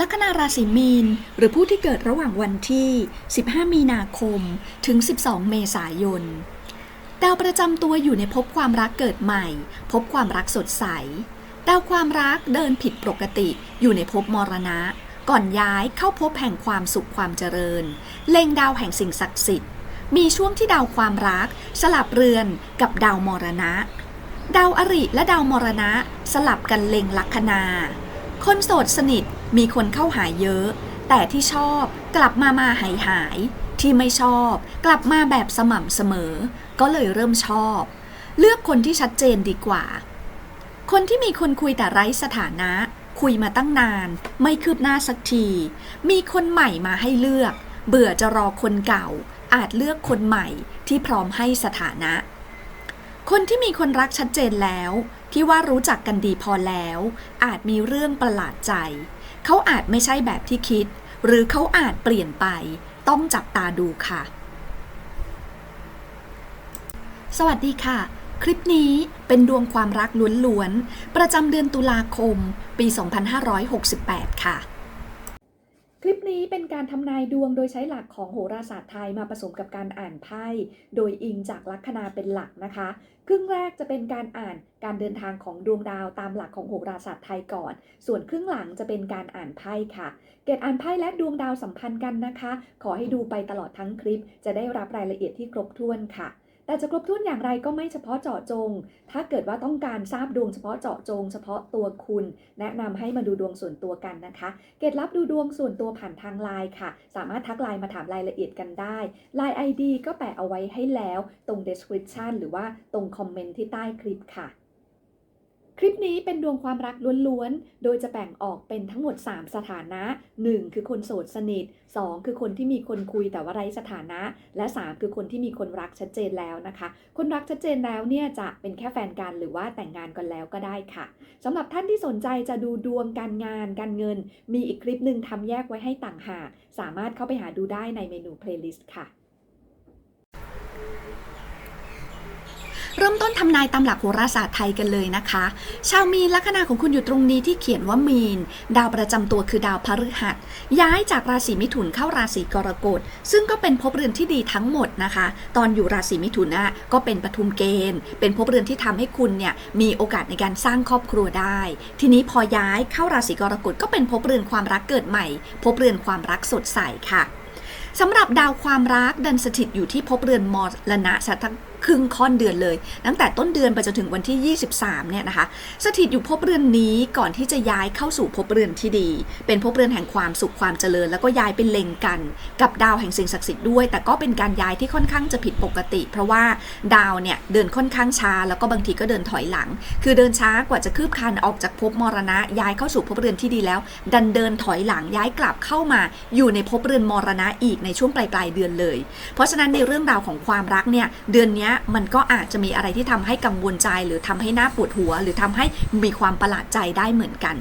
ลัคนาราศีมีน หรือผู้ที่เกิดระหว่างวันที่ 15 มีนาคม ถึง 12 เมษายน ดาวประจำตัวอยู่ในภพความรักเกิดใหม่พบความรักสดใส ดาวความรักเดินผิดปกติอยู่ในภพมรณะ ก่อนย้ายเข้าภพแห่งความสุขความเจริญ เล็งดาวแห่งสิ่งศักดิ์สิทธิ์ มีช่วงที่ดาวความรัก สลับเรือนกับดาวมรณะ ดาวอริและดาวมรณะ สลับกันเล็งลัคนา คนโสดสนิท มีคนเข้าหาเยอะ แต่ที่ชอบกลับมามาหายหาย ที่ไม่ชอบ กลับมาแบบสม่ำเสมอ ก็เลยเริ่มชอบ เลือกคนที่ชัดเจนดีกว่า คนที่มีคนคุยแต่ไร้สถานะ คุยมาตั้งนาน ไม่คืบหน้าสักที มีคนใหม่มาให้เลือก เบื่อจะรอคนเก่า อาจเลือกคนใหม่ที่พร้อมให้สถานะคนที่มีคนรักชัดเจนแล้ว ที่ว่ารู้จักกันดีพอแล้ว อาจมีเรื่องประหลาดใจ เขาอาจไม่ใช่แบบที่คิด หรือเขาอาจเปลี่ยนไป ต้องจับตาดูค่ะ สวัสดีค่ะ คลิปนี้เป็นดวงความรักล้วนๆ ประจำเดือนตุลาคม ปี 2568 ค่ะ คลิปนี้เป็นการทำนายดวงโดยใช้หลักของโหราศาสตร์ไทยมาผสมกับการอ่านไพ่ โดยอิงจากลัคนาเป็นหลักนะคะ ครึ่งแรกจะเป็นการอ่านการเดินทางของดวงดาวตามหลักของโหราศาสตร์ไทยก่อน ส่วนครึ่งหลังจะเป็นการอ่านไพ่ค่ะ เกตอ่านไพ่และดวงดาวสัมพันธ์กันนะคะ ขอให้ดูไปตลอดทั้งคลิป จะได้รับรายละเอียดที่ครบถ้วนค่ะ แต่จะครบถ้วนอย่างไรก็ไม่เฉพาะเจาะจง ถ้าเกิดว่าต้องการทราบดวงเฉพาะเจาะจง เฉพาะตัวคุณ แนะนำให้มาดูดวงส่วนตัวกันนะคะ เกตรับดูดวงส่วนตัวผ่านทางไลน์ค่ะ สามารถทักไลน์มาถามรายละเอียดกันได้ไลน์ ID ก็แปะเอาไว้ให้แล้ว ตรง description หรือว่าตรงคอมเมนต์ที่ใต้คลิปค่ะ คลิปนี้เป็นดวงความรักล้วนๆ โดยจะแบ่งออกเป็นทั้งหมด 3 สถานะ 1 คือคนโสดสนิท 2 คือคนที่มีคนคุยแต่ว่าไร้สถานะ และ 3 คือคนที่มีคนรักชัดเจนแล้วนะคะ คนรักชัดเจนแล้วเนี่ยจะเป็นแค่แฟนกันหรือว่าแต่งงานกันแล้วก็ได้ค่ะสำหรับท่านที่สนใจจะดูดวงการงานการเงิน มีอีกคลิปหนึ่งทำแยกไว้ให้ต่างหาก สามารถเข้าไปหาดูได้ในเมนู playlist ค่ะ เริ่มต้นทำนายตามหลักโหราศาสตร์ไทยกันเลยนะคะ ชาวมีนลัคนาของคุณอยู่ตรงนี้ที่เขียนว่ามีน ดาวประจำตัวคือดาวพฤหัส ย้ายจากราศีมิถุนเข้าราศีกรกฎ ซึ่งก็เป็นภพเรือนที่ดีทั้งหมดนะคะ ตอนอยู่ราศีมิถุนนะก็เป็นปทุมเกณฑ์ เป็นภพเรือนที่ทำให้คุณเนี่ยมีโอกาสในการสร้างครอบครัวได้ ทีนี้พอย้ายเข้าราศีกรกฎก็เป็นภพเรือนความรักเกิดใหม่ภพเรือนความรักสดใสค่ะสำหรับดาวความรักดันสถิตอยู่ที่ภพเรือนมรณะ ครึ่งค่อนเดือนเลย ตั้งแต่ต้นเดือนไปจนถึงวันที่ 23 เนี่ยนะคะ สถิตอยู่ภพเรือนนี้ก่อนที่จะย้ายเข้าสู่ภพเรือนที่ดี เป็นภพเรือนแห่งความสุขความเจริญ แล้วก็ย้ายเป็นเล็งกัน กับดาวแห่งสิ่งศักดิ์สิทธิ์ด้วย แต่ก็เป็นการย้ายที่ค่อนข้างจะผิดปกติ เพราะว่าดาวเนี่ยเดินค่อนข้างช้า แล้วก็บางทีก็เดินถอยหลัง คือเดินช้ากว่าจะคืบคลานออกจากภพมรณะ ย้ายเข้าสู่ภพเรือนที่ดีแล้ว ดันเดินถอยหลังย้ายกลับเข้ามา อยู่ในภพเรือนมรณะอีกในช่วงปลายปลายเดือนเลย เพราะฉะนั้นในเรื่องราวของความรักเนี่ยเดือนนี้มันก็อาจจะมีอะไรที่ทำให้กังวลใจ หรือทำให้หน้าปวดหัว หรือทำให้มีความประหลาดใจได้เหมือนกัน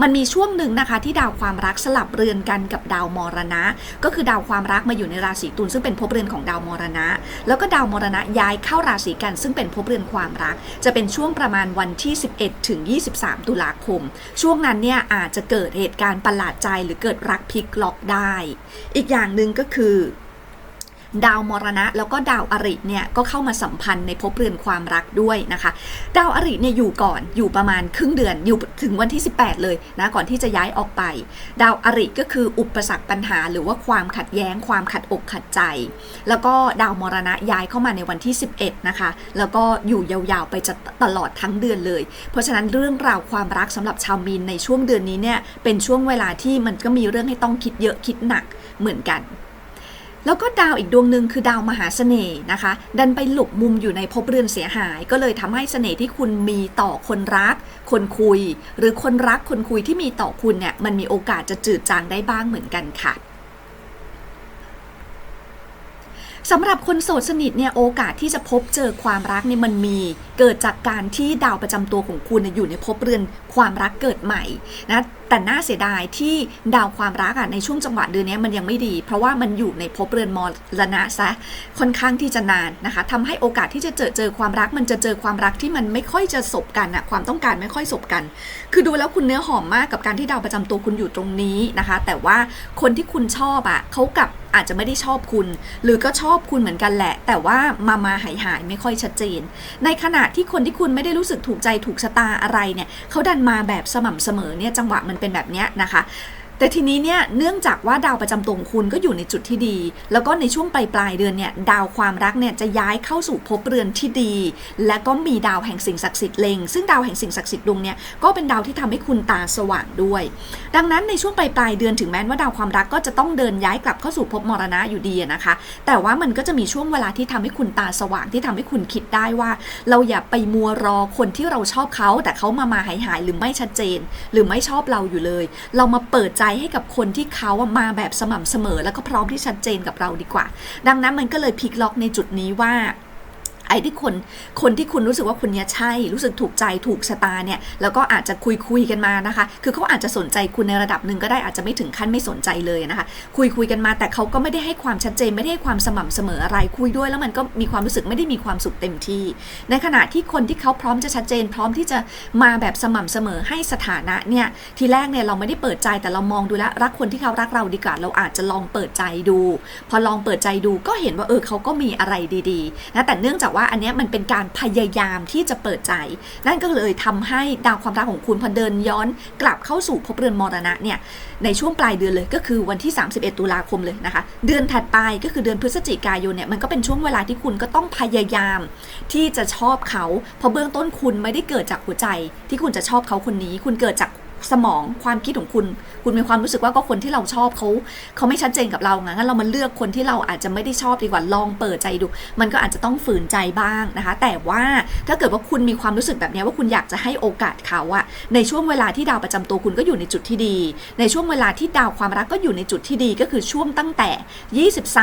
มันมีช่วงหนึ่งนะคะที่ดาวความรักสลับเรือนกันกับดาวมรณะ ก็คือดาวความรักมาอยู่ในราศีตุลซึ่งเป็นภพเรือนของดาวมรณะ แล้วก็ดาวมรณะย้ายเข้าราศีกัน ซึ่งเป็นภพเรือนความรัก จะเป็นช่วงประมาณวันที่ 11 ถึง 23 ตุลาคม ช่วงนั้นเนี่ยอาจจะเกิดเหตุการณ์ประหลาดใจ หรือเกิดรักพลิกล็อกได้ อีกอย่างหนึ่งก็คือ ดาวมรณะ แล้วก็ดาวอริเนี่ยก็เข้ามาสัมพันธ์ในภพเรือนความรักด้วยนะคะ ดาวอริเนี่ยอยู่ก่อนอยู่ประมาณครึ่งเดือนอยู่ถึงวันที่ 18 เลยนะก่อนที่จะย้ายออกไป ดาวอริก็คืออุปสรรคปัญหา หรือว่าความขัดแย้ง ความขัดอกขัดใจ แล้วก็ดาวมรณะย้ายเข้ามาในวันที่ 11 นะคะ แล้วก็อยู่ยาวๆไปจะตลอดทั้งเดือนเลย เพราะฉะนั้นเรื่องราวความรักสำหรับชาวมีนในช่วงเดือนนี้เนี่ยเป็นช่วงเวลาที่มันก็มีเรื่องให้ต้องคิดเยอะคิดหนักเหมือนกัน แล้วก็ดาวอีกดวงหนึ่งคือดาวมหาเสน่ห์นะคะ ดันไปหลบมุมอยู่ในภพเรือนเสียหาย ก็เลยทำให้เสน่ห์ที่คุณมีต่อคนรัก คนคุย หรือคนรักคนคุยที่มีต่อคุณเนี่ยมันมีโอกาสจะจืดจางได้บ้างเหมือนกันค่ะสำหรับคนโสดสนิทเนี่ยโอกาสที่จะพบเจอความรักเนี่ยมันมีเกิดจากการที่ดาวประจำตัวของคุณอยู่ในภพเรือนความรักเกิดใหม่นะ แต่น่าเสียดายที่ดาวความรักอะในช่วงจังหวะเดือนนี้มันยังไม่ดี เพราะว่ามันอยู่ในภพเรือนมรณะซะค่อนข้างที่จะนานนะคะทำให้โอกาสที่จะเจอเจอความรัก มันจะเจอความรักที่มันไม่ค่อยจะสบกันอะความต้องการไม่ค่อยสบกัน คือดูแล้วคุณเนื้อหอมมากกับการที่ดาวประจำตัวคุณอยู่ตรงนี้นะคะ แต่ว่าคนที่คุณชอบอะเขากับอาจจะไม่ได้ชอบคุณ หรือก็ชอบคุณเหมือนกันแหละ แต่ว่ามามาหายหายไม่ค่อยชัดเจน ในขณะที่คนที่คุณไม่ได้รู้สึกถูกใจถูกชะตาอะไรเนี่ยเขาดันมาแบบสม่ำเสมอเนี่ยจังหวะมันเป็นแบบเนี้ยนะคะ แต่ทีนี้เนี่ยเนื่องจากว่าดาวประจำตัวของคุณก็อยู่ในจุดที่ดี แล้วก็ในช่วงปลายปลายเดือนเนี่ยดาวความรักเนี่ยจะย้ายเข้าสู่ภพเรือนที่ดี และก็มีดาวแห่งสิ่งศักดิ์สิทธิ์เล็งซึ่งดาวแห่งสิ่งศักดิ์สิทธิ์ดวงเนี่ยก็เป็นดาวที่ทำให้คุณตาสว่างด้วย ดังนั้นในช่วงปลายปลายเดือนถึงแม้ว่าดาวความรักก็จะต้องเดินย้ายกลับเข้าสู่ภพมรณะอยู่ดีนะคะ แต่ว่ามันก็จะมีช่วงเวลาที่ทำให้คุณตาสว่างที่ทำให้คุณคิดได้ว่า เราอย่าไปมัวรอคนที่เราชอบเขาแต่เขามามาหายหายหรือไม่ชัดเจน หรือไม่ชอบเราอยู่เลย เรามาเปิดใจให้กับคนที่เขาอะมาแบบสม่ำเสมอ แล้วก็พร้อมที่ชัดเจนกับเราดีกว่า ดังนั้นมันก็เลยพลิกล็อกในจุดนี้ว่า ไอ้ที่คนคนที่คุณรู้สึกว่าคนนี้ใช่ รู้สึกถูกใจถูกชะตาเนี่ย แล้วก็อาจจะคุยคุยกันมานะคะ คือเขาอาจจะสนใจคุณในระดับหนึ่งก็ได้อาจจะไม่ถึงขั้นไม่สนใจเลยนะคะ คุยคุยกันมาแต่เขาก็ไม่ได้ให้ความชัดเจนไม่ได้ให้ความสม่ำเสมออะไรคุยด้วย แล้วมันก็มีความรู้สึกไม่ได้มีความสุขเต็มที่ ในขณะที่คนที่เขาพร้อมจะชัดเจน พร้อมที่จะมาแบบสม่ำเสมอให้สถานะเนี่ยทีแรกเนี่ยเราไม่ได้เปิดใจแต่เรามองดูแลรักคนที่เขารักเราดีกว่าเราอาจจะลองเปิดใจดู พอลองเปิดใจดูก็เห็นว่าเออเขาก็มีอะไรดีๆนะแต่เนื่องจากว่าอันนี้มันเป็นการพยายามที่จะเปิดใจ นั่นก็เลยทำให้ดาวความรักของคุณพอเดินย้อนกลับเข้าสู่ภพเรือนมรณะเนี่ยในช่วงปลายเดือนเลยก็คือวันที่ 31 ตุลาคมเลยนะคะ เดือนถัดไปก็คือเดือนพฤศจิกายนเนี่ยมันก็เป็นช่วงเวลาที่คุณก็ต้องพยายามที่จะชอบเขา เพราะเบื้องต้นคุณไม่ได้เกิดจากหัวใจที่คุณจะชอบเขาคนนี้ คุณเกิดจาก สมองความคิดของคุณ คุณมีความรู้สึกว่าก็คนที่เราชอบเขาเขาไม่ชัดเจนกับเราไงงั้นเรามาเลือกคนที่เราอาจจะไม่ได้ชอบดีกว่าลองเปิดใจดู มันก็อาจจะต้องฝืนใจบ้างนะคะ แต่ว่าถ้าเกิดว่าคุณมีความรู้สึกแบบนี้ว่าคุณอยากจะให้โอกาสเขาอะในช่วงเวลาที่ดาวประจำตัวคุณก็อยู่ในจุดที่ดี ในช่วงเวลาที่ดาวความรักก็อยู่ในจุดที่ดีก็คือช่วงตั้งแต่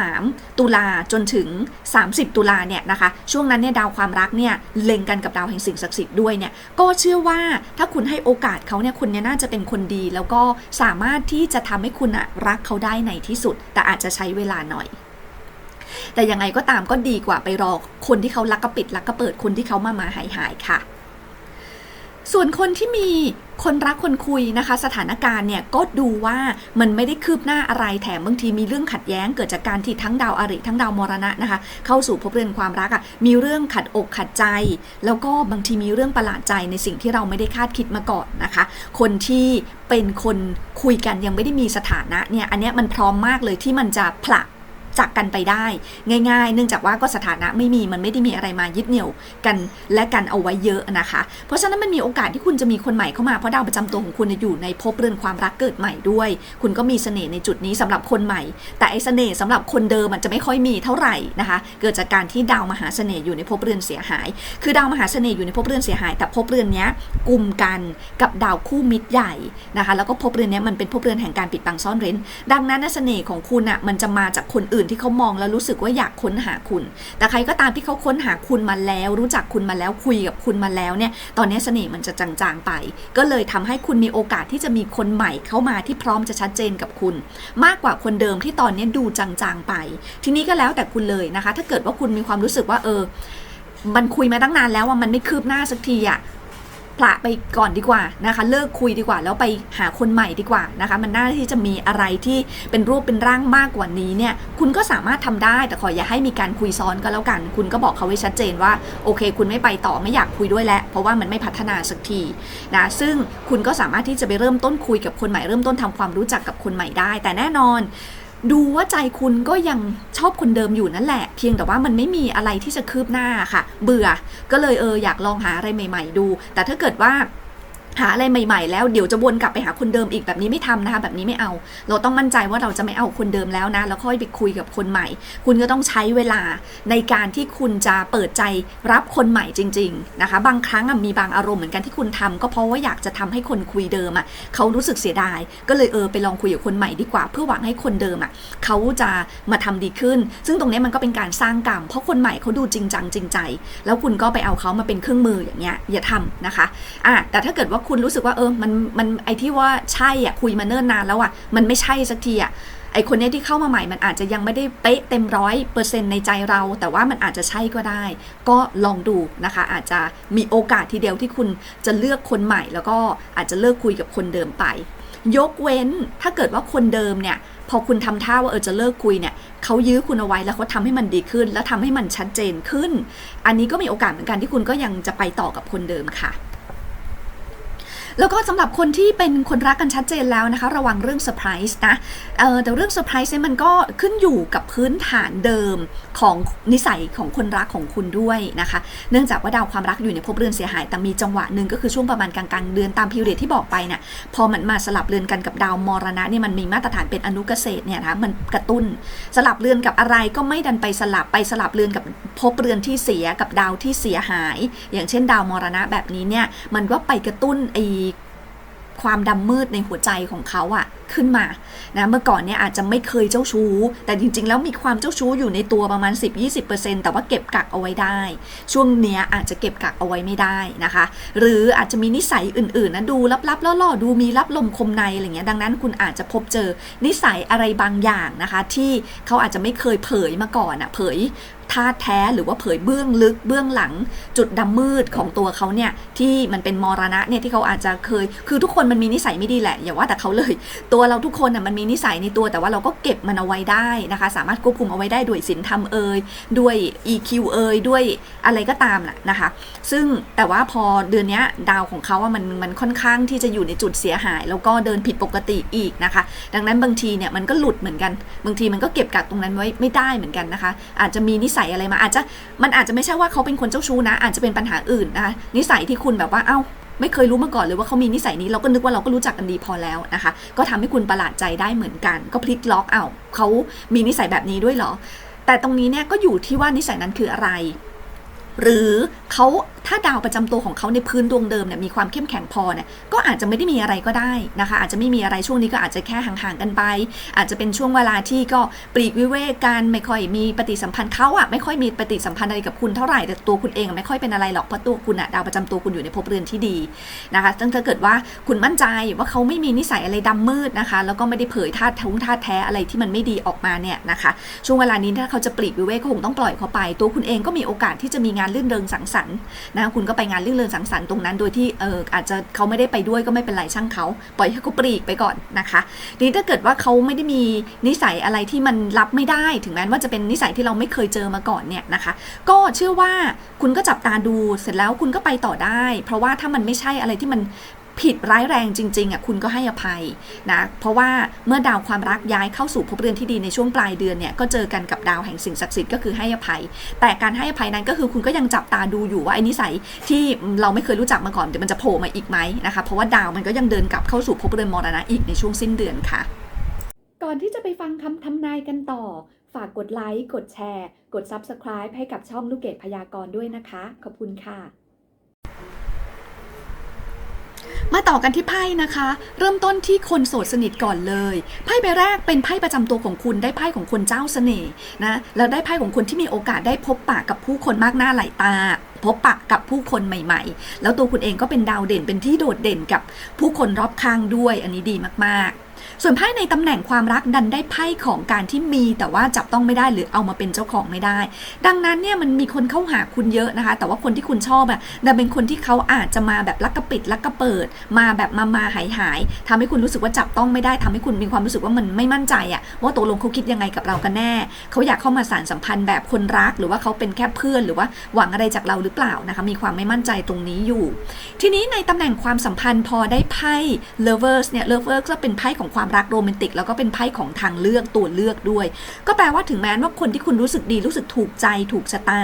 23 ตุลาจนถึง 30 ตุลาเนี่ยนะคะ ช่วงนั้นเนี่ยดาวความรักเนี่ยเล็งกันกับดาวแห่งสิ่งศักดิ์สิทธิ์ด้วยเนี่ยก็เชื่อว่าถ้าคุณให้โอกาสเขาเนี่ยคุณเนี่ยน่าจะเป็นคนดี แล้วก็สามารถที่จะทำให้คุณอะรักเขาได้ในที่สุด แต่อาจจะใช้เวลาหน่อย แต่ยังไงก็ตามก็ดีกว่าไปรอคนที่เขารักก็ปิดรักก็เปิดคนที่เขามามาหายหายค่ะ ส่วนคนที่มี คนรักคนคุยนะคะ สถานการณ์เนี่ยก็ดูว่ามันไม่ได้คืบหน้าอะไรแถมบางทีมีเรื่องขัดแย้งเกิดจากการที่ทั้งดาวอริทั้งดาวมรณะนะคะ เข้าสู่ภพเรือนความรักอะ่ะมีเรื่องขัดอกขัดใจ แล้วก็บางทีมีเรื่องประหลาดใจในสิ่งที่เราไม่ได้คาดคิดมาก่อนนะคะ คนที่เป็นคนคุยกันยังไม่ได้มีสถานะเนี่ยอันนี้มันพร้อมมากเลยที่มันจะผลัก จากกันไปได้ ง่าย ๆ เนื่องจากว่าก็สถานะไม่มีมันไม่ได้มีอะไรมายึดเหนี่ยวกันและกันเอาไว้เยอะนะคะ เพราะฉะนั้นมันมีโอกาสที่คุณจะมีคนใหม่เข้ามาเพราะดาวประจำตัวของคุณอยู่ในภพเรือนความรักเกิดใหม่ด้วย คุณก็มีเสน่ห์ในจุดนี้สำหรับคนใหม่ แต่ไอ้เสน่ห์สำหรับคนเดิมมันจะไม่ค่อยมีเท่าไหร่นะคะ เกิดจากการที่ดาวมหาเสน่ห์อยู่ในภพเรือนเสียหาย คือดาวมหาเสน่ห์อยู่ในภพเรือนเสียหาย แต่ภพเรือนนี้กลุ่มกันกับดาวคู่มิตรใหญ่นะคะ แล้วก็ภพเรือนนี้มันเป็นภพเรือนแห่งการปิดบังซ่อนเร้น ดังนั้นเสน่ห์ของคุณอะมันจะมาจากคนอื่นที่เขามองแล้วรู้สึกว่าอยากค้นหาคุณ แต่ใครก็ตามที่เขาค้นหาคุณมาแล้ว รู้จักคุณมาแล้วคุยกับคุณมาแล้วเนี่ย ตอนนี้เสน่ห์มันจะจางๆไป ก็เลยทำให้คุณมีโอกาสที่จะมีคนใหม่เข้ามาที่พร้อมจะชัดเจนกับคุณ มากกว่าคนเดิมที่ตอนนี้ดูจางๆไป ทีนี้ก็แล้วแต่คุณเลยนะคะ ถ้าเกิดว่าคุณมีความรู้สึกว่าเออ มันคุยมาตั้งนานแล้วว่ามันไม่คืบหน้าสักทีอะ พละไปก่อนดีกว่านะคะ เลิกคุยดีกว่า แล้วไปหาคนใหม่ดีกว่านะคะ มันน่าที่จะมีอะไรที่เป็นรูปเป็นร่างมากกว่านี้เนี่ย คุณก็สามารถทำได้แต่ขออย่าให้มีการคุยซ้อนก็แล้วกัน คุณก็บอกเขาไว้ชัดเจนว่าโอเค คุณไม่ไปต่อไม่อยากคุยด้วยแล้วเพราะว่ามันไม่พัฒนาสักทีนะซึ่งคุณก็สามารถที่จะไปเริ่มต้นคุยกับคนใหม่เริ่มต้นทำความรู้จักกับคนใหม่ได้ แต่แน่นอน ดูว่าใจคุณก็ยังชอบคนเดิมอยู่นั่นแหละ เพียงแต่ว่ามันไม่มีอะไรที่จะคืบหน้าค่ะ เบื่อก็เลยเอออยากลองหาอะไรใหม่ ๆ ดู แต่ถ้าเกิดว่า หาอะไรใหม่ๆ แล้วเดี๋ยวจะวนกลับไปหาคนเดิมอีกแบบนี้ไม่ทำนะคะ แบบนี้ไม่เอา เราต้องมั่นใจว่าเราจะไม่เอาคนเดิมแล้วนะ แล้วค่อยไปคุยกับคนใหม่ คุณก็ต้องใช้เวลาในการที่คุณจะเปิดใจรับคนใหม่จริง ๆนะคะ บางครั้งอะมีบางอารมณ์เหมือนกันที่คุณทำก็เพราะว่าอยากจะทำให้คนคุยเดิมอะเขารู้สึกเสียดาย ก็เลยเออไปลองคุยกับคนใหม่ดีกว่า เพื่อหวังให้คนเดิมอะเขาจะมาทำดีขึ้น ซึ่งตรงนี้มันก็เป็นการสร้างกรรม เพราะคนใหม่เขาดูจริงจังจริงใจ แล้วคุณก็ไปเอาเขามาเป็นเครื่องมืออย่างเงี้ยอย่าทำนะคะอะแต่ถ้าเกิดว่าคุณรู้สึกว่าเออมันมันไอที่ว่าใช่อะคุยมาเนิ่นนานแล้วอะมันไม่ใช่สักทีอะไอคนเนี้ยที่เข้ามาใหม่มันอาจจะยังไม่ได้เป๊ะเต็มร้อยเปอร์เซ็นต์ในใจเรา แต่ว่ามันอาจจะใช่ก็ได้ ก็ลองดูนะคะ อาจจะมีโอกาสทีเดียวที่คุณจะเลือกคนใหม่ แล้วก็อาจจะเลิกคุยกับคนเดิมไป ยกเว้นถ้าเกิดว่าคนเดิมเนี่ยพอคุณทำท่าว่าเออจะเลิกคุยเนี่ยเขายื้อคุณเอาไว้แล้วเขาทำให้มันดีขึ้น แล้วทำให้มันชัดเจนขึ้น อันนี้ก็มีโอกาสเหมือนกันที่คุณก็ยังจะไปต่อกับคนเดิมค่ะ แล้วก็สำหรับคนที่เป็นคนรักกันชัดเจนแล้วนะคะ ระวังเรื่องเซอร์ไพรส์นะแต่เรื่องเซอร์ไพรส์เนี่ยมันก็ขึ้นอยู่กับพื้นฐานเดิมของนิสัยของคนรักของคุณด้วยนะคะ เนื่องจากว่าดาวความรักอยู่ในภพเรือนเสียหาย แต่มีจังหวะหนึ่งก็คือช่วงประมาณกลางๆเดือนตามพิวเดที่บอกไปเนี่ยพอมันมาสลับเรือนกันกับดาวมรณะเนี่ยมันมีมาตรฐานเป็นอนุเกษตรเนี่ยนะคะมันกระตุ้นสลับเรือนกับอะไรก็ไม่ดันไปสลับไปสลับเรือนกับภพเรือนที่เสียกับดาวที่เสียหาย อย่างเช่น ดาวมรณะแบบนี้เนี่ยมันก็ไปกระตุ้นไอ ความดำมืดในหัวใจของเขาอะขึ้นมานะเมื่อก่อนเนี่ยอาจจะไม่เคยเจ้าชู้ แต่จริง ๆ แล้วมีความเจ้าชู้อยู่ในตัวประมาณ 10-20%แต่ว่าเก็บกักเอาไว้ได้ ช่วงเนี้ยอาจจะเก็บกักเอาไว้ไม่ได้นะคะ หรืออาจจะมีนิสัยอื่นๆนะดูลับๆล่อๆดูมีรับลมคมในอะไรเงี้ยดังนั้นคุณอาจจะพบเจอนิสัยอะไรบางอย่างนะคะ ที่เขาอาจจะไม่เคยเผยมาก่อนอะเผย ท่าแท้หรือว่าเผยเบื้องลึกเบื้องหลัง จุดดำมืดของตัวเขาเนี่ยที่มันเป็นมรณะเนี่ยที่เขาอาจจะเคย คือทุกคนมันมีนิสัยไม่ดีแหละ อย่าว่าแต่เขาเลย ตัวเราทุกคนน่ะมันมีนิสัยในตัวแต่ว่าเราก็เก็บมันเอาไว้ได้นะคะ สามารถควบคุมเอาไว้ได้ด้วยศีลธรรมเอ่ยด้วย EQ เอ่ยด้วยอะไรก็ตามแหละนะคะ ซึ่งแต่ว่าพอเดือนนี้ดาวของเขาว่ามันมันค่อนข้างที่จะอยู่ในจุดเสียหาย แล้วก็เดินผิดปกติอีกนะคะ ดังนั้นบางทีเนี่ยมันก็หลุดเหมือนกัน บางทีมันก็เก็บกักตรงนั้นไว้ไม่ได้เหมือนกันนะคะ อาจจะมีนิสัยอะไรมาอาจจะมันอาจจะไม่ใช่ว่าเขาเป็นคนเจ้าชู้นะ อาจจะเป็นปัญหาอื่นนะคะนิสัยที่คุณแบบว่าเอ้าไม่เคยรู้มาก่อนเลยว่าเขามีนิสัยนี้เราก็นึกว่าเราก็รู้จักกันดีพอแล้วนะคะ ก็ทำให้คุณประหลาดใจได้เหมือนกัน ก็พลิกล็อกเอาเขามีนิสัยแบบนี้ด้วยเหรอ แต่ตรงนี้เนี่ยก็อยู่ที่ว่านิสัยนั้นคืออะไร หรือเขา ถ้าดาวประจำตัวของเขาในพื้นดวงเดิมเนี่ยมีความเข้มแข็งพอเนี่ยก็อาจจะไม่ได้มีอะไรก็ได้นะคะ อาจจะไม่มีอะไรช่วงนี้ก็อาจจะแค่ห่างๆกันไป อาจจะเป็นช่วงเวลาที่ก็ปลีกวิเวกกันไม่ค่อยมีปฏิสัมพันธ์เขาอะไม่ค่อยมีปฏิสัมพันธ์อะไรกับคุณเท่าไหร่แต่ตัวคุณเองไม่ค่อยเป็นอะไรหรอกเพราะตัวคุณอะดาวประจำตัวคุณอยู่ในภพเรือนที่ดีนะคะซึ่งถ้าเกิดว่าคุณมั่นใจว่าเขาไม่มีนิสัยอะไรดำมืดนะคะ แล้วก็ไม่ได้เผยท่าทุ้งท่าแท้อะไรที่มันไม่ดีออกมาเนี่ยนะคะช่วงเวลานี้ถ้าเขาจะปลีกวิเวกก็คงต้องปล่อยเขาไป ตัวคุณเองก็มีโอกาสที่จะมีงานลื่นเริงสังสรรค์นะคุณก็ไปงานลื่นเริงสังสรรค์ตรงนั้น โดยที่เอออาจจะเขาไม่ได้ไปด้วยก็ไม่เป็นไรช่างเขาปล่อยให้เขาปลีกไปก่อนนะคะทีนี้ถ้าเกิดว่าเขาไม่ได้มีนิสัยอะไรที่มันรับไม่ได้ ถึงแม้ว่าจะเป็นนิสัยที่เราไม่เคยเจอมาก่อนเนี่ยนะคะ ก็เชื่อว่าคุณก็จับตาดูเสร็จแล้วคุณก็ไปต่อได้ เพราะว่าถ้ามันไม่ใช่อะไรที่มัน ผิดร้ายแรงจริงๆอะคุณก็ให้อภัยนะเพราะว่าเมื่อดาวความรักย้ายเข้าสู่ภพเรือนที่ดีในช่วงปลายเดือนเนี่ยก็เจอกันกับดาวแห่งสิ่งศักดิ์สิทธิ์ก็คือให้อภัย แต่การให้อภัยนั้นก็คือคุณก็ยังจับตาดูอยู่ว่าไอ้นิสัยที่เราไม่เคยรู้จักมาก่อนเดี๋ยวมันจะโผล่มาอีกไหมนะคะเพราะว่าดาวมันก็ยังเดินกลับเข้าสู่ภพเรือนมรณะอีกในช่วงสิ้นเดือนค่ะ ก่อนที่จะไปฟังคำทำนายกันต่อ ฝากกดไลค์กดแชร์ กด Subscribe ให้กับช่องลูกเกดพยากรณ์ด้วยนะคะ ขอบคุณค่ะ มาต่อกันที่ไพ่นะคะ เริ่มต้นที่คนโสดสนิทก่อนเลยไพ่ใบแรกเป็นไพ่ประจำตัวของคุณได้ไพ่ของคนเจ้าเสน่ห์นะแล้วได้ไพ่ของคนที่มีโอกาสได้พบปะกับผู้คนมากหน้าหลายตา พบปะกับผู้คนใหม่ ๆ แล้วตัวคุณเองก็เป็นดาวเด่นเป็นที่โดดเด่นกับผู้คนรอบข้างด้วย อันนี้ดีมากๆ ส่วนไพ่ในตำแหน่งความรักดันได้ไพ่ของการที่มี แต่ว่าจับต้องไม่ได้หรือเอามาเป็นเจ้าของไม่ได้ ดังนั้นเนี่ยมันมีคนเข้าหาคุณเยอะนะคะ แต่ว่าคนที่คุณชอบอะดันเป็นคนที่เขาอาจจะมาแบบลักกระปิดลักกระเปิด มาแบบมามาหายหายทำให้คุณรู้สึกว่าจับต้องไม่ได้ทำให้คุณมีความรู้สึกว่ามันไม่มั่นใจอะว่าตกลงเขาคิดยังไงกับเรากันแน่ เขาอยากเข้ามาสานสัมพันธ์แบบคนรัก หรือว่าเขาเป็นแค่เพื่อน หรือว่าหวังอะไรจากเราหรือเปล่านะคะ มีความไม่มั่นใจตรงนี้อยู่ ทีนี้ในตำแหน่งความสัมพันธ์พอได้ไพ่ lovers เนี่ย lovers ก็เป็นไพ่ของความรักโรแมนติก แล้วก็เป็นไพ่ของทางเลือกตัวเลือกด้วย ก็แปลว่าถึงแม้ว่าคนที่คุณรู้สึกดีรู้สึกถูกใจถูกชะตา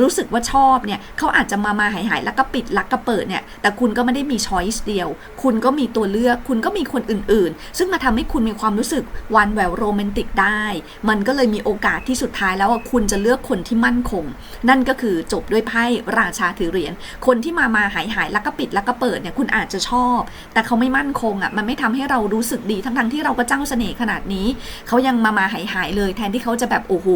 รู้สึกว่าชอบเนี่ยเขาอาจจะมามาหายหายแล้วก็ปิดลักก็เปิดเนี่ยแต่คุณก็ไม่ได้มีช้อยส์เดียว คุณก็มีตัวเลือก คุณก็มีคนอื่นๆ ซึ่งมาทำให้คุณมีความรู้สึกวันแหววโรแมนติกได้ มันก็เลยมีโอกาสที่สุดท้ายแล้วว่าคุณจะเลือกคนที่มั่นคง นั่นก็คือจบด้วยไพ่ราชาถือเหรียญคนที่มามาหายหายแล้วก็ปิดแล้วก็เปิดเนี่ยคุณอาจจะชอบ แต่เขาไม่มั่นคงอะมันไม่ทำให้เรารู้สึกดีททั้งๆที่เราก็เจ้าเสน่ห์ขนาดนี้ เขายังมามาหายหายเลย แทนที่เขาจะแบบโอ้โห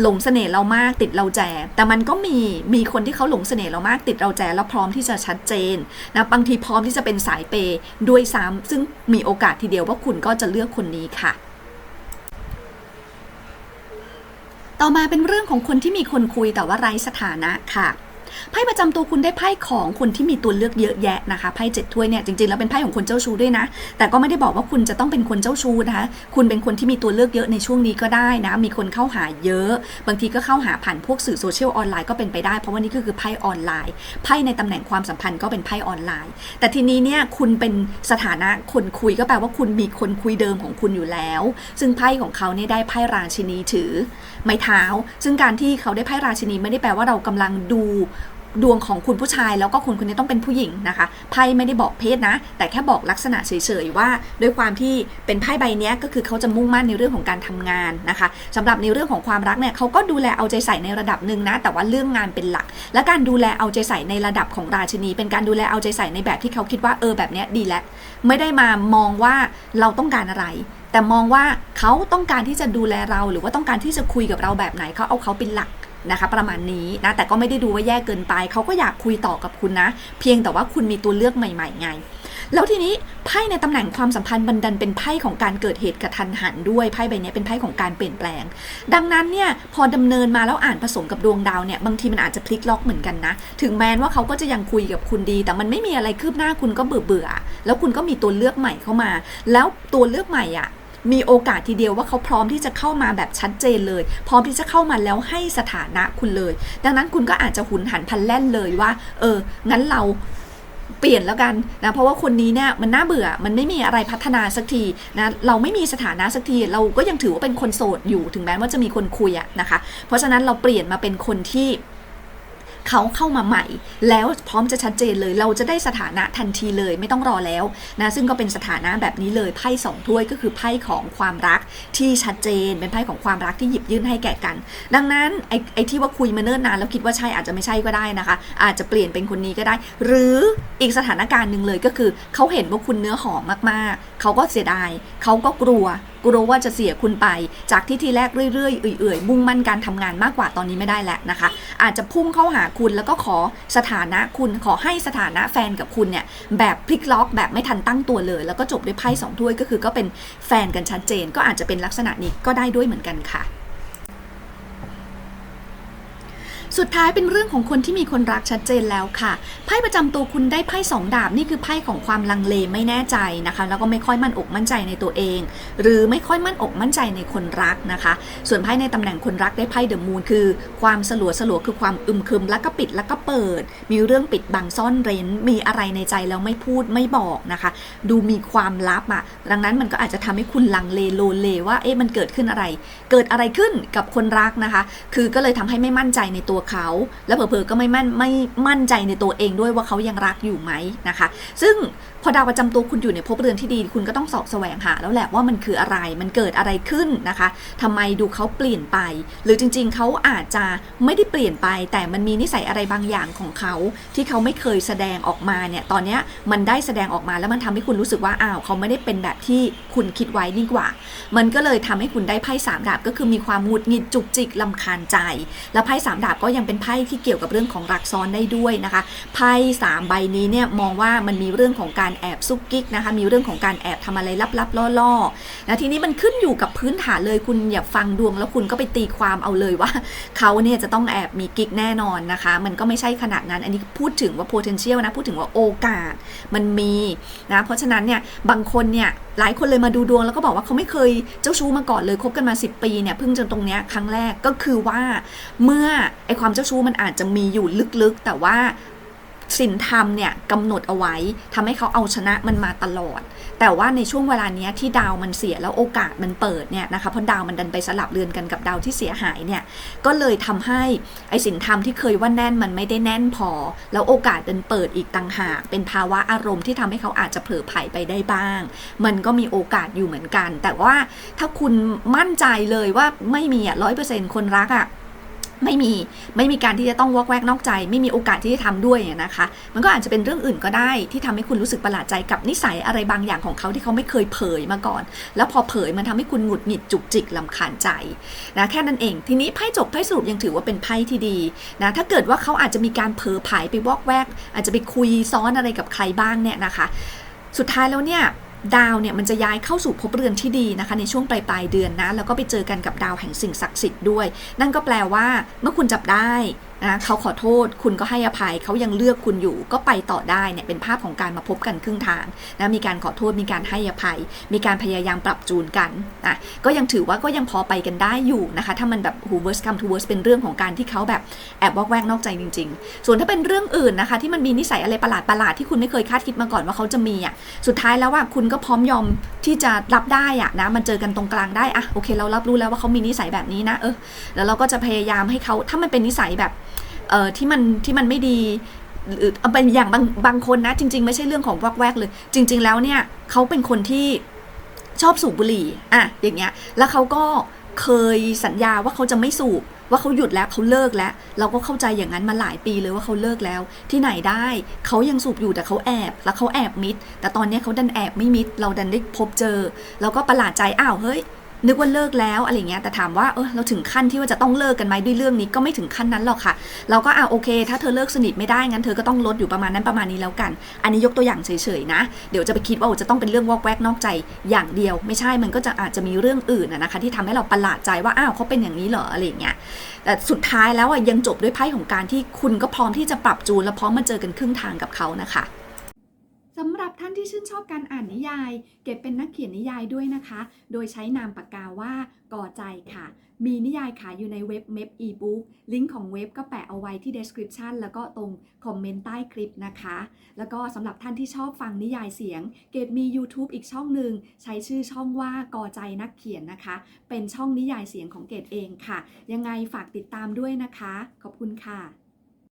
หลงเสน่ห์เรามากติดเราแจแต่มันก็มีมีคนที่เขาหลงเสน่ห์เรามากติดเราแจแล้วพร้อมที่จะชัดเจนนะบางทีพร้อมที่จะเป็นสายเปย์ด้วยซ้ำซึ่งมีโอกาสทีเดียวว่าคุณก็จะเลือกคนนี้ค่ะต่อมาเป็นเรื่องของคนที่มีคนคุยแต่ว่าไร้สถานะค่ะ ไพ่ประจำตัวคุณได้ไพ่ของคนที่มีตัวเลือกเยอะแยะนะคะไพ่เจ็ดถ้วยเนี่ยจริงๆแล้วเป็นไพ่ของคนเจ้าชู้ด้วยนะ แต่ก็ไม่ได้บอกว่าคุณจะต้องเป็นคนเจ้าชู้นะคะ คุณเป็นคนที่มีตัวเลือกเยอะในช่วงนี้ก็ได้นะ มีคนเข้าหาเยอะ บางทีก็เข้าหาผ่านพวกสื่อโซเชียลออนไลน์ก็เป็นไปได้เพราะว่านี่ก็คือไพ่ออนไลน์ไพ่ในตำแหน่งความสัมพันธ์ก็เป็นไพ่ออนไลน์ แต่ทีนี้เนี่ยคุณเป็นสถานะคนคุยก็แปลว่าคุณมีคนคุยเดิมของคุณอยู่แล้ว ซึ่งไพ่ของเขาเนี่ยได้ไพ่ราชินีถือ ไม้เท้า ซึ่งการที่เขาได้ไพ่ราชินีไม่ได้แปลว่าเรากำลังดู ดวงของคุณผู้ชายแล้วก็คุณคนนี้ต้องเป็นผู้หญิงนะคะไพ่ไม่ได้บอกเพศนะ แต่แค่บอกลักษณะเฉยๆว่า ด้วยความที่เป็นไพ่ใบนี้ก็คือเขาจะมุ่งมั่นในเรื่องของการทำงานนะคะสำหรับในเรื่องของความรักเนี่ยเขาก็ดูแลเอาใจใส่ในระดับหนึ่งนะ แต่ว่าเรื่องงานเป็นหลัก และการดูแลเอาใจใส่ในระดับของราชินี เป็นการดูแลเอาใจใส่ในแบบที่เขาคิดว่าเออแบบนี้ดีแล้วไม่ได้มามองว่าเราต้องการอะไรแต่มองว่าเขาต้องการที่จะดูแลเราหรือว่าต้องการที่จะคุยกับเราแบบไหนเขาเอาเขาเป็นหลัก นะคะประมาณนี้นะแต่ก็ไม่ได้ดูว่าแย่เกินไปเขาก็อยากคุยต่อกับคุณนะ เพียงแต่ว่าคุณมีตัวเลือกใหม่ ๆ ไง แล้วทีนี้ไพ่ในตำแหน่งความสัมพันธ์บันดันเป็นไพ่ของการเกิดเหตุกระทันหันด้วยไพ่ใบนี้เป็นไพ่ของการเปลี่ยนแปลง ดังนั้นเนี่ยพอดำเนินมาแล้วอ่านผสมกับดวงดาวเนี่ยบางทีมันอาจจะพลิกล็อกเหมือนกันนะ ถึงแม้ว่าเขาก็จะยังคุยกับคุณดี แต่มันไม่มีอะไรคืบหน้าคุณก็เบื่อเบื่อแล้วคุณก็มีตัวเลือกใหม่เข้ามา แล้วตัวเลือกใหม่อะ มีโอกาสทีเดียวว่าเขาพร้อมที่จะเข้ามาแบบชัดเจนเลย พร้อมที่จะเข้ามาแล้วให้สถานะคุณเลย ดังนั้นคุณก็อาจจะหุนหันพลันแล่นเลยว่า เออ งั้นเราเปลี่ยนแล้วกันนะเพราะว่าคนนี้เนี่ยมันน่าเบื่อมันไม่มีอะไรพัฒนาสักทีนะเราไม่มีสถานะสักที เราก็ยังถือว่าเป็นคนโสดอยู่ถึงแม้ว่าจะมีคนคุยอะนะคะ เพราะฉะนั้นเราเปลี่ยนมาเป็นคนที่ เขาเข้ามาใหม่ แล้วพร้อมจะชัดเจนเลย เราจะได้สถานะทันทีเลยไม่ต้องรอแล้วนะซึ่งก็เป็นสถานะแบบนี้เลยไพ่สองถ้วยก็คือไพ่ของความรักที่ชัดเจนเป็นไพ่ของความรักที่หยิบยื่นให้แก่กัน ดังนั้นไอ้ไอที่ว่าคุยมาเนิ่นนานแล้วคิดว่าใช่อาจจะไม่ใช่ก็ได้นะคะ อาจจะเปลี่ยนเป็นคนนี้ก็ได้ หรืออีกสถานการณ์หนึ่งเลยก็คือเขาเห็นว่าคุณเนื้อหอมมากๆ เขาก็เสียดายเขาก็กลัว กลัวว่าจะเสียคุณไป จากที่ทีแรกเรื่อยๆเอื่อยๆมุ่งมั่นการทำงานมากกว่าตอนนี้ไม่ได้แล้วนะคะ อาจจะพุ่งเข้าหาคุณแล้วก็ขอสถานะคุณขอให้สถานะแฟนกับคุณเนี่ยแบบพลิกล็อกแบบไม่ทันตั้งตัวเลย แล้วก็จบด้วยไพ่สองถ้วยก็คือก็เป็นแฟนกันชัดเจน ก็อาจจะเป็นลักษณะนี้ก็ได้ด้วยเหมือนกันค่ะ สุดท้ายเป็นเรื่องของคนที่มีคนรักชัดเจนแล้วค่ะ ไพ่ประจำตัวคุณได้ไพ่สองดาบนี่คือไพ่ของความลังเลไม่แน่ใจนะคะ แล้วก็ไม่ค่อยมั่นอกมั่นใจในตัวเอง หรือไม่ค่อยมั่นอกมั่นใจในคนรักนะคะ ส่วนไพ่ในตำแหน่งคนรักได้ไพ่เดอะมูนคือ ความสลัวสลัวคือความอึมครึมแล้วก็ปิดแล้วก็เปิด มีเรื่องปิดบังซ่อนเร้น มีอะไรในใจแล้วไม่พูดไม่บอกนะคะ ดูมีความลับอะ่ะดังนั้นมันก็อาจจะทำให้คุณลังเลโลเลว่าเอ๊ะมันเกิดขึ้นอะไร เกิดอะไรขึ้นกับคนรักนะคะ คือก็เลยทำให้ไม่มั่นใจในตัวเขา แล้วเผลอๆก็ไม่มั่นไม่มั่นใจในตัวเองด้วยว่าเขายังรักอยู่ไหมนะคะ ซึ่ง พอดาวประจำตัวคุณอยู่ในภพเรือนที่ดี คุณก็ต้องสอบแสวงหาแล้วแหละว่ามันคืออะไร มันเกิดอะไรขึ้นนะคะทำไมดูเขาเปลี่ยนไป หรือจริง ๆ เขาอาจจะไม่ได้เปลี่ยนไป แต่มันมีนิสัยอะไรบางอย่างของเขา ที่เขาไม่เคยแสดงออกมาเนี่ย ตอนนี้มันได้แสดงออกมาแล้วมันทำให้คุณรู้สึกว่า อ้าว เขาไม่ได้เป็นแบบที่คุณคิดไว้นี่กว่า มันก็เลยทำให้คุณได้ไพ่สามดาบก็คือมีความหงุดหงิดจุกจิกลำคาญใจ แล้วไพ่สามดาบก็ยังเป็นไพ่ที่เกี่ยวกับเรื่องของรักซ้อนได้ด้วยนะคะ ไพ่สามใบนี้เนี่ยมองว่ามันมีเรื่องของการแอบซุกกิ๊กนะคะ มีเรื่องของการแอบทำอะไรลับๆล่อๆนะทีนี้มันขึ้นอยู่กับพื้นฐานเลยคุณอย่าฟังดวงแล้วคุณก็ไปตีความเอาเลยว่าเขาเนี่ยจะต้องแอบมีกิ๊กแน่นอนนะคะ มันก็ไม่ใช่ขนาดนั้น อันนี้พูดถึงว่า potential นะ พูดถึงว่าโอกาสมันมีนะ เพราะฉะนั้นเนี่ยบางคนเนี่ยหลายคนเลยมาดูดวงแล้วก็บอกว่าเขาไม่เคยเจ้าชู้มาก่อนเลยคบกันมา 10 ปีเนี่ยเพิ่งจนตรงเนี้ยครั้งแรกก็คือว่าเมื่อไอความเจ้าชู้มันอาจจะมีอยู่ลึกๆ แต่ว่า สินธรรมเนี่ยกำหนดเอาไว้ทำให้เขาเอาชนะมันมาตลอด แต่ว่าในช่วงเวลาเนี้ยที่ดาวมันเสียแล้วโอกาสมันเปิดเนี่ยนะคะเพราะดาวมันดันไปสลับเรือนกันกับดาวที่เสียหายเนี่ยก็เลยทำให้ไอสินธรรมที่เคยว่าแน่นมันไม่ได้แน่นพอ แล้วโอกาสดันเปิดอีกต่างหาก เป็นภาวะอารมณ์ที่ทำให้เขาอาจจะเผลอไผลไปได้บ้าง มันก็มีโอกาสอยู่เหมือนกัน แต่ว่าถ้าคุณมั่นใจเลยว่าไม่มีอะร้อยเปอร์เซ็นต์คนรักอะ ไม่มีไม่มีการที่จะต้องวอกแวกนอกใจ ไม่มีโอกาสที่จะทำด้วยนะคะ มันก็อาจจะเป็นเรื่องอื่นก็ได้ที่ทำให้คุณรู้สึกประหลาดใจกับนิสัยอะไรบางอย่างของเขาที่เขาไม่เคยเผยมาก่อน แล้วพอเผยมันทำให้คุณหงุดหงิดจุกจิกลำคาญใจนะแค่นั้นเองทีนี้ไพ่จบไพ่สรุปยังถือว่าเป็นไพ่ที่ดีนะถ้าเกิดว่าเขาอาจจะมีการเผลอไผลไปวอกแวก อาจจะไปคุยซ้อนอะไรกับใครบ้างเนี่ยนะคะ สุดท้ายแล้วเนี่ย ดาวเนี่ยมันจะย้ายเข้าสู่ภพเรือนที่ดีนะคะ ในช่วงปลายปลายเดือนนะ แล้วก็ไปเจอกันกับดาวแห่งสิ่งศักดิ์สิทธิ์ด้วย นั่นก็แปลว่าเมื่อคุณจับได้นะเขาขอโทษคุณก็ให้อภัยเขายังเลือกคุณอยู่ ก็ไปต่อได้เนี่ยเป็นภาพของการมาพบกันครึ่งทางนะมีการขอโทษมีการให้อภัย มีการพยายามปรับจูนกันนะก็ยังถือว่าก็ยังพอไปกันได้อยู่นะคะ ถ้ามันแบบหู worst come to worst เป็นเรื่องของการที่เขาแบบแอบวอกแวกนอกใจจริง ๆ ส่วนถ้าเป็นเรื่องอื่นนะคะ ที่มันมีนิสัยอะไรประหลาดๆที่คุณไม่เคยคาดคิดมาก่อนว่าเขาจะมีอะสุดท้ายแล้วว่าคุณก็พร้อมยอมที่จะรับได้อะนะมันเจอกันตรงกลางได้อะโอเค เรารับรู้แล้วว่าเขามีนิสัยแบบนี้นะเออแล้วเราก็จะพยายามให้เขาถ้ามันเป็นนิสัยแบบ เออที่มันที่มันไม่ดีหรือเอาเป็นอย่างบางบางคนนะ จริง ๆ ไม่ใช่เรื่องของวอกแวกเลย จริง ๆ แล้วเนี่ยเขาเป็นคนที่ชอบสูบบุหรี่อะอย่างเงี้ย แล้วเขาก็เคยสัญญาว่าเขาจะไม่สูบว่าเขาหยุดแล้วเขาเลิกแล้ว เราก็เข้าใจอย่างนั้นมาหลายปีเลยว่าเขาเลิกแล้ว ที่ไหนได้เขายังสูบอยู่แต่เขาแอบ แล้วเขาแอบมิดแต่ตอนนี้เขาดันแอบไม่มิด เราดันได้พบเจอเราก็ประหลาดใจอ้าวเฮ้ย นึกว่าเลิกแล้วอะไรเงี้ยแต่ถามว่าเออเราถึงขั้นที่ว่าจะต้องเลิกกันไหมด้วยเรื่องนี้ก็ไม่ถึงขั้นนั้นหรอกค่ะ เราก็อ่าโอเค ถ้าเธอเลิกสนิทไม่ได้งั้นเธอก็ต้องลดอยู่ประมาณนั้นประมาณนี้แล้วกัน อันนี้ยกตัวอย่างเฉยๆนะ เดี๋ยวจะไปคิดว่าโอ้จะต้องเป็นเรื่องวอกแวกนอกใจอย่างเดียว ไม่ใช่มันก็จะอาจจะมีเรื่องอื่นนะคะที่ทำให้เราประหลาดใจว่าอ้าวเขาเป็นอย่างนี้เหรออะไรเงี้ยแต่สุดท้ายแล้วอะยังจบด้วยไพ่ของการที่คุณก็พร้อมที่จะปรับจูนและพร้อมมาเจอกันครึ่งทางกับเขานะคะ สำหรับท่านที่ชื่นชอบการอ่านนิยาย เก็บเป็นนักเขียนนิยายด้วยนะคะ โดยใช้นามปากกาว่าก่อใจค่ะ มีนิยายขายอยู่ในเว็บเม p อีบุ๊กลิงก์ของเว็บก็แปะเอาไว้ที่ description แล้วก็ตรงคอมเมนต์ใต้คลิปนะคะ แล้วก็สำหรับท่านที่ชอบฟังนิยายเสียง เกดมี YouTube อีกช่องหนึ่งใช้ชื่อช่องว่าก่อใจนักเขียนนะคะ เป็นช่องนิยายเสียงของเกดเองค่ะ ยังไงฝากติดตามด้วยนะคะ ขอบคุณค่ะ